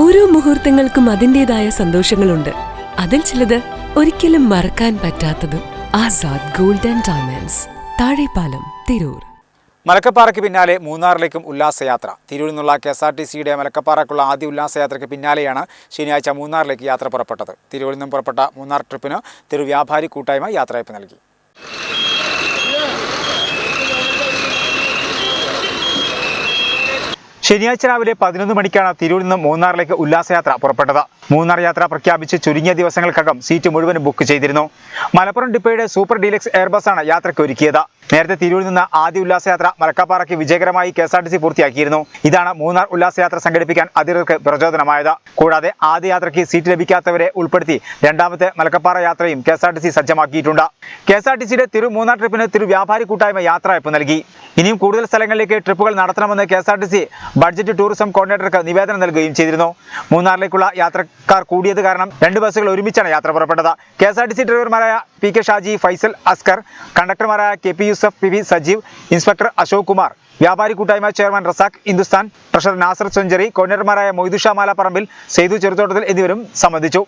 ഓരോ മുഹൂർത്തങ്ങൾക്കും അതിന്റെതായ സന്തോഷങ്ങളുണ്ട്. അതിൽ ചിലത് ഒരിക്കലും മറക്കാൻ പറ്റാത്തതും ആസാദ് ഗോൾഡൻ ഡയമണ്ട്സ് താഴെപ്പാലം തിരൂർ. മലക്കപ്പാറയ്ക്ക് പിന്നാലെ മൂന്നാറിലേക്കും ഉല്ലാസയാത്ര. തിരൂരിൽ നിന്നുള്ള കെ എസ് ആർ ടി സിയുടെ മലക്കപ്പാറയ്ക്കുള്ള ആദ്യ ഉല്ലാസയാത്രയ്ക്ക് പിന്നാലെയാണ് ശനിയാഴ്ച മൂന്നാറിലേക്ക് യാത്ര പുറപ്പെട്ടത്. തിരൂരിൽ നിന്നും പുറപ്പെട്ട മൂന്നാർ ട്രിപ്പിന് തിരു വ്യാപാരി കൂട്ടായ്മ യാത്രയപ്പ് നൽകി. ശനിയാഴ്ച രാവിലെ പതിനൊന്ന് മണിക്കാണ് തിരൂരിൽ നിന്ന് മൂന്നാറിലേക്ക് ഉല്ലാസയാത്ര പുറപ്പെട്ടത്. മൂന്നാർ യാത്ര പ്രഖ്യാപിച്ച് ചുരുങ്ങിയ ദിവസങ്ങൾക്കകം സീറ്റ് മുഴുവൻ ബുക്ക് ചെയ്തിരുന്നു. മലപ്പുറം ഡിപ്പോയുടെ സൂപ്പർ ഡീലക്സ് എയർബസാണ് യാത്രയ്ക്ക് ഒരുക്കിയത്. നേരത്തെ തിരൂരിൽ നിന്ന് ആദ്യ ഉല്ലാസയാത്ര മലക്കാപ്പാറയ്ക്ക് വിജയകരമായി K S R T C പൂർത്തിയാക്കിയിരുന്നു. ഇതാണ് മൂന്നാർ ഉല്ലാസയാത്ര സംഘടിപ്പിക്കാൻ അധികൃതർക്ക് പ്രചോദനമായത്. കൂടാതെ ആദ്യ യാത്രയ്ക്ക് സീറ്റ് ലഭിക്കാത്തവരെ ഉൾപ്പെടുത്തി രണ്ടാമത്തെ മലക്കപ്പാറ യാത്രയും കെ സജ്ജമാക്കിയിട്ടുണ്ട്. കെ എസ് ആർ ടി സിയുടെ തിരു മൂന്നാർ ട്രിപ്പിന് തിരു വ്യാപാരി കൂട്ടായ്മ യാത്രയപ്പ് നൽകി. ഇനിയും കൂടുതൽ സ്ഥലങ്ങളിലേക്ക് ട്രിപ്പുകൾ നടത്തണമെന്ന് K S R T C budget tourism കോർഡിനേറ്റർക്ക് നിവേദനം നൽകുകയും ചെയ്തിരുന്നു. മൂന്നാറിലേക്കുള്ള യാത്രക്കാർ കൂടിയത് കാരണം രണ്ട് ബസ്സുകൾ ഒരുമിച്ചാണ് യാത്ര പുറപ്പെട്ടത്. കെ എസ് ഡ്രൈവർമാരായ P K Shaji Faisal Askar കണ്ടക്ടർമാരായ K P Yusuf P V Sajeev inspector Ashok Kumar. വ്യാപാരി കൂട്ടായ്മ chairman Razak Hindustan treasurer Nasar century കോർഡിനേറ്റർമാരായ Moidusha മാലാപ്പറമ്പിൽ സെയ്തു ചെറുത്തോട്ടത്തിൽ എന്നിവരും സംബന്ധിച്ചു.